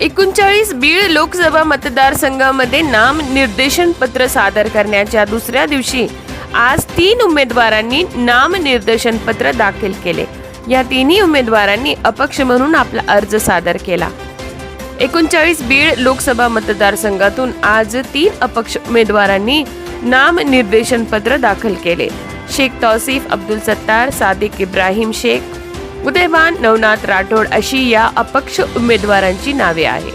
एकोणचाळीस बीड लोकसभा मतदारसंघामध्ये नाम निर्देशन पत्र सादर करण्याच्या दुसऱ्या दिवशी आज तीन उमेदवारांनी नाम निर्देशन पत्र दाखल केले. या तिन्ही उमेदवारांनी अपक्ष म्हणून आपला अर्ज सादर केला. एकोणचाळीस बीड लोकसभा मतदारसंघातून आज तीन अपक्ष उमेदवारांनी नाम निर्देशन पत्र दाखल केले. शेख तौसिफ अब्दुल सत्तार सादिक इब्राहिम शेख उदयवान नवनाथ राठोड अशी या अपक्ष उमेदवारांची नावे आहे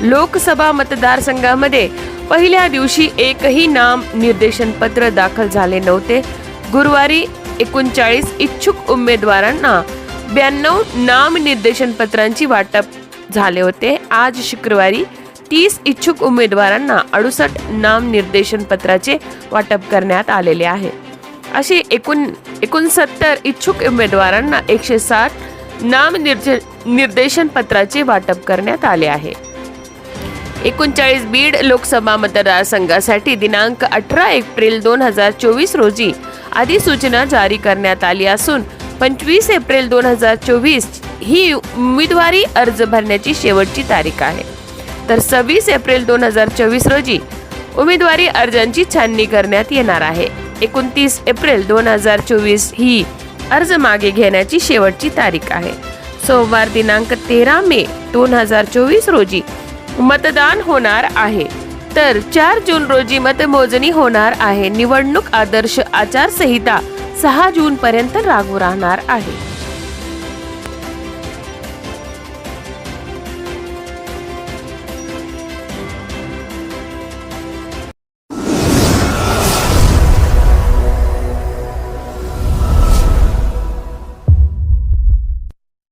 लोकसभा मतदारसंघामध्ये पहिल्या दिवशी एकही नाम निर्देशन पत्र दाखल झाले नव्हते. गुरुवारी एकोणचाळीस इच्छुक उमेदवारांना ब्याण्णव नाम निर्देशन पत्रांची वाटप झाले होते. आज शुक्रवारी तीस इच्छुक उमेदवारांना अडुसष्ट नाम निर्देशन पत्राचे वाटप करण्यात आलेले आहे. असे एकूण एकोणसत्तर इच्छुक उमेदवारांना एकशे साठ नाम निर्देशन पत्राचे वाटप करण्यात आले आहे. एकोणचाळीस बीड लोकसभा मतदारसंघासाठी दिनांक अठरा एप्रिल दोन हजार चोवीस रोजी अधिसूचना जारी करण्यात आली असून पंचवीस एप्रिल दोन हजार चोवीस ही उमेदवारी अर्ज भरण्याची शेवटची तारीख आहे. तर सव्वीस एप्रिल दोन हजार चोवीस रोजी उमेदवारी अर्जांची छाननी करण्यात येणार आहे. एकोणतीस एप्रिल दोन हजार चोवीस ही अर्ज मागे घेण्याची शेवटची तारीख आहे. सोमवार दिनांक तेरा मे दोन हजार चोवीस रोजी मतदान होणार आहे. तर चार जून रोजी मतमोजणी होणार आहे. निवडणूक आदर्श आचारसंहिता सहा जून पर्यंत लागू राहणार आहे.